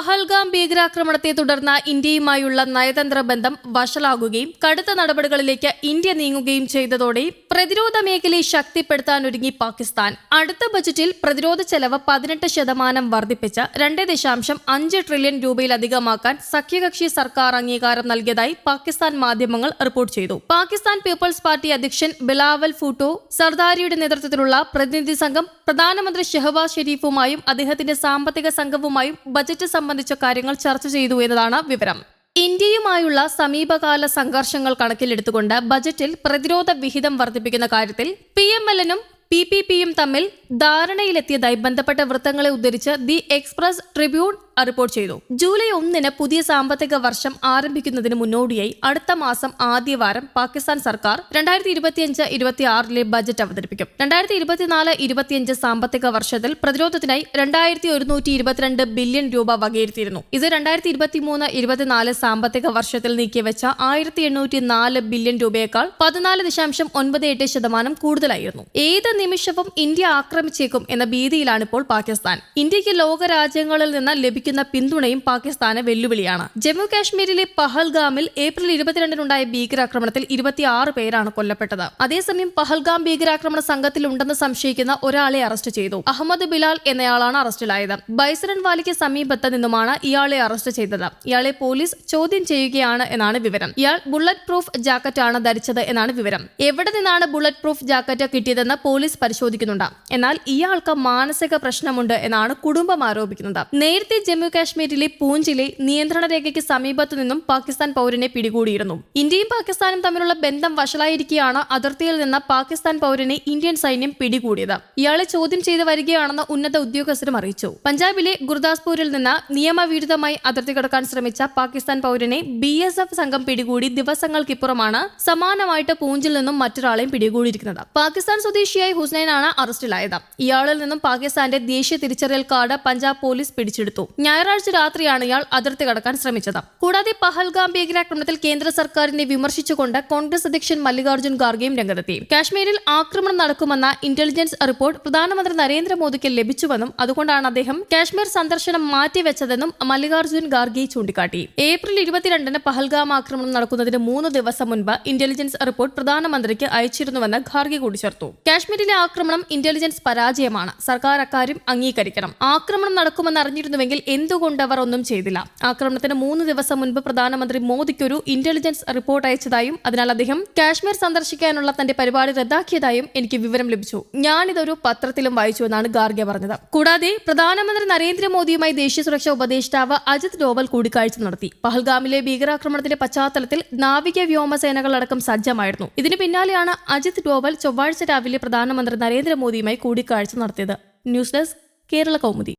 പഹൽഗാം ഭീകരാക്രമണത്തെ തുടർന്ന് ഇന്ത്യയുമായുള്ള നയതന്ത്ര ബന്ധം വഷളാകുകയും കടുത്ത നടപടികളിലേക്ക് ഇന്ത്യ നീങ്ങുകയും ചെയ്തതോടെ പ്രതിരോധ മേഖലയെ ശക്തിപ്പെടുത്താൻ ഒരുങ്ങി പാകിസ്ഥാൻ. അടുത്ത ബജറ്റിൽ പ്രതിരോധ ചെലവ് പതിനെട്ട് ശതമാനം വർദ്ധിപ്പിച്ച് രണ്ട് ദശാംശം അഞ്ച് ട്രില്യൺ രൂപയിലധികമാക്കാൻ സഖ്യകക്ഷി സർക്കാർ അംഗീകാരം നൽകിയതായി പാകിസ്ഥാൻ മാധ്യമങ്ങൾ റിപ്പോർട്ട് ചെയ്തു. പാകിസ്ഥാൻ പീപ്പിൾസ് പാർട്ടി അധ്യക്ഷൻ ബിലാവൽ ഫൂട്ടോ സർദാരിയുടെ നേതൃത്വത്തിലുള്ള പ്രതിനിധി സംഘം പ്രധാനമന്ത്രി ഷെഹബാസ് ഷെരീഫുമായും അദ്ദേഹത്തിന്റെ സാമ്പത്തിക സംഘവുമായും ബജറ്റ് സംബന്ധിച്ച കാര്യങ്ങൾ ചർച്ച ചെയ്തു എന്നതാണ് വിവരം. ഇന്ത്യയുമായുള്ള സമീപകാല സംഘർഷങ്ങൾ കണക്കിലെടുത്തുകൊണ്ട് ബജറ്റിൽ പ്രതിരോധ വിഹിതം വർദ്ധിപ്പിക്കുന്ന കാര്യത്തിൽ പി എം എല്ലിനും പി പി പിയും തമ്മിൽ ധാരണയിലെത്തിയതായി ബന്ധപ്പെട്ട വൃത്തങ്ങളെ ഉദ്ധരിച്ച് ദി എക്സ്പ്രസ് ട്രിബ്യൂൺ റിപ്പോർട്ട് ചെയ്തു. ജൂലൈ ഒന്നിന് പുതിയ സാമ്പത്തിക വർഷം ആരംഭിക്കുന്നതിന് മുന്നോടിയായി അടുത്ത മാസം ആദ്യവാരം പാകിസ്ഥാൻ സർക്കാർ രണ്ടായിരത്തി ഇരുപത്തിയഞ്ച് ഇരുപത്തി ആറിലെ ബജറ്റ് അവതരിപ്പിക്കും. രണ്ടായിരത്തി ഇരുപത്തിനാല് ഇരുപത്തിയഞ്ച് സാമ്പത്തിക വർഷത്തിൽ പ്രതിരോധത്തിനായി രണ്ടായിരത്തി ഒരുന്നൂറ്റി ഇരുപത്തിരണ്ട് ബില്യൺ രൂപ വകയിരുത്തിയിരുന്നു. ഇത് രണ്ടായിരത്തി ഇരുപത്തിമൂന്ന് ഇരുപത്തിനാല് സാമ്പത്തിക വർഷത്തിൽ നീക്കിവെച്ച ആയിരത്തി എണ്ണൂറ്റി നാല് ബില്യൺ രൂപയേക്കാൾ പതിനാല് ദശാംശം ഒൻപത് എട്ട് ശതമാനം കൂടുതലായിരുന്നു. ഏത് നിമിഷവും ഇന്ത്യ ആക്രമിച്ചേക്കും എന്ന ഭീതിയിലാണ് ഇപ്പോൾ പാകിസ്ഥാൻ. ഇന്ത്യയ്ക്ക് ലോകരാജ്യങ്ങളിൽ നിന്ന് ലഭിക്കുന്ന പിന്തുണയും പാകിസ്ഥാന് വെല്ലുവിളിയാണ്. ജമ്മു കാശ്മീരിലെ പഹൽഗാമിൽ ഏപ്രിൽ ഇരുപത്തിരണ്ടിനുണ്ടായ ഭീകരാക്രമണത്തിൽ ഇരുപത്തിയാറ് പേരാണ് കൊല്ലപ്പെട്ടത്. അതേസമയം പഹൽഗാം ഭീകരാക്രമണ സംഘത്തിലുണ്ടെന്ന് സംശയിക്കുന്ന ഒരാളെ അറസ്റ്റ് ചെയ്തു. അഹമ്മദ് ബിലാൽ എന്നയാളാണ് അറസ്റ്റിലായത്. ബൈസരൻ വാലിക്ക് സമീപത്ത് നിന്നുമാണ് ഇയാളെ അറസ്റ്റ് ചെയ്തത്. ഇയാളെ പോലീസ് ചോദ്യം ചെയ്യുകയാണ് എന്നാണ് വിവരം. ഇയാൾ ബുള്ളറ്റ് പ്രൂഫ് ജാക്കറ്റാണ് ധരിച്ചത് എന്നാണ് വിവരം. എവിടെ നിന്നാണ് ബുള്ളറ്റ് പ്രൂഫ് ജാക്കറ്റ് കിട്ടിയതെന്ന് പോലീസ് പരിശോധിക്കുന്നുണ്ട്. എന്നാൽ ഇയാൾക്ക് മാനസിക പ്രശ്നമുണ്ട് എന്നാണ് കുടുംബം ആരോപിക്കുന്നത്. നേരത്തെ ജമ്മു കാശ്മീരിലെ പൂഞ്ചിലെ നിയന്ത്രണ രേഖയ്ക്ക് സമീപത്തു നിന്നും പാകിസ്ഥാൻ പൗരനെ പിടികൂടിയിരുന്നു. ഇന്ത്യയും പാകിസ്ഥാനും തമ്മിലുള്ള ബന്ധം വഷളായിരിക്കെയാണ് അതിർത്തിയിൽ നിന്ന് പാകിസ്ഥാൻ പൗരനെ ഇന്ത്യൻ സൈന്യം പിടികൂടിയത്. ഇയാളെ ചോദ്യം ചെയ്ത് വരികയാണെന്ന് ഉന്നത ഉദ്യോഗസ്ഥരും അറിയിച്ചു. പഞ്ചാബിലെ ഗുർദാസ്പൂരിൽ നിന്ന് നിയമവിരുദ്ധമായി അതിർത്തി കടക്കാൻ ശ്രമിച്ച പാകിസ്ഥാൻ പൗരനെ ബി എസ് എഫ് സംഘം പിടികൂടി ദിവസങ്ങൾക്കിപ്പുറമാണ് സമാനമായിട്ട് പൂഞ്ചിൽ നിന്നും മറ്റൊരാളെയും പിടികൂടിയിരിക്കുന്നത്. പാകിസ്ഥാൻ സ്വദേശിയായ ഹുസ്നൈനാണ് അറസ്റ്റിലായത്. ഇയാളിൽ നിന്നും പാകിസ്ഥാന്റെ ദേശീയ തിരിച്ചറിയൽ കാർഡ് പഞ്ചാബ് പോലീസ് പിടിച്ചെടുത്തു. ഞായറാഴ്ച രാത്രിയാണ് ഇയാൾ അതിർത്തി കടക്കാൻ ശ്രമിച്ചത്. കൂടാതെ പഹൽഗാം ഭീകരാക്രമണത്തിൽ കേന്ദ്ര സർക്കാരിനെ വിമർശിച്ചുകൊണ്ട് കോൺഗ്രസ് അധ്യക്ഷൻ മല്ലികാർജുൻ ഖാർഗെയും രംഗത്തെത്തി. കാശ്മീരിൽ ആക്രമണം നടക്കുമെന്ന ഇന്റലിജൻസ് റിപ്പോർട്ട് പ്രധാനമന്ത്രി നരേന്ദ്രമോദിക്ക് ലഭിച്ചുവെന്നും അതുകൊണ്ടാണ് അദ്ദേഹം കാശ്മീർ സന്ദർശനം മാറ്റിവെച്ചതെന്നും മല്ലികാർജുൻ ഖാർഗെ ചൂണ്ടിക്കാട്ടി. ഏപ്രിൽ ഇരുപത്തിരണ്ടിന് പഹൽഗാം ആക്രമണം നടക്കുന്നതിന് മൂന്ന് ദിവസം മുൻപ് ഇന്റലിജൻസ് റിപ്പോർട്ട് പ്രധാനമന്ത്രിക്ക് അയച്ചിരുന്നുവെന്ന് ഖാർഗെ കൂട്ടിച്ചേർത്തു. കാശ്മീരിലെ ആക്രമണം ഇന്റലിജൻസ് പരാജയമാണ്. സർക്കാർ അക്കാര്യം അംഗീകരിക്കണം. ആക്രമണം നടക്കുമെന്ന് അറിഞ്ഞിരുന്നുവെങ്കിൽ എന്തുകൊണ്ട് അവർ ഒന്നും ചെയ്തില്ല. ആക്രമണത്തിന് മൂന്ന് ദിവസം മുൻപ് പ്രധാനമന്ത്രി മോദിക്കൊരു ഇന്റലിജൻസ് റിപ്പോർട്ട് അയച്ചതായും അതിനാൽ അദ്ദേഹം കാശ്മീർ സന്ദർശിക്കാനുള്ള തന്റെ പരിപാടി റദ്ദാക്കിയതായും എനിക്ക് വിവരം ലഭിച്ചു. ഞാനിതൊരു പത്രത്തിലും വായിച്ചു എന്നാണ് ഗാർഗെ പറഞ്ഞത്. കൂടാതെ പ്രധാനമന്ത്രി നരേന്ദ്രമോദിയുമായി ദേശീയ സുരക്ഷാ ഉപദേഷ്ടാവ് അജിത് ഡോവൽ കൂടിക്കാഴ്ച നടത്തി. പഹൽഗാമിലെ ഭീകരാക്രമണത്തിന്റെ പശ്ചാത്തലത്തിൽ നാവിക വ്യോമസേനകളടക്കം സജ്ജമായിരുന്നു. ഇതിന് പിന്നാലെയാണ് അജിത് ഡോവൽ ചൊവ്വാഴ്ച രാവിലെ പ്രധാനമന്ത്രി നരേന്ദ്രമോദിയുമായി കൂടിക്കാഴ്ച നടത്തിയത്. News desk Kerala Kaumudi.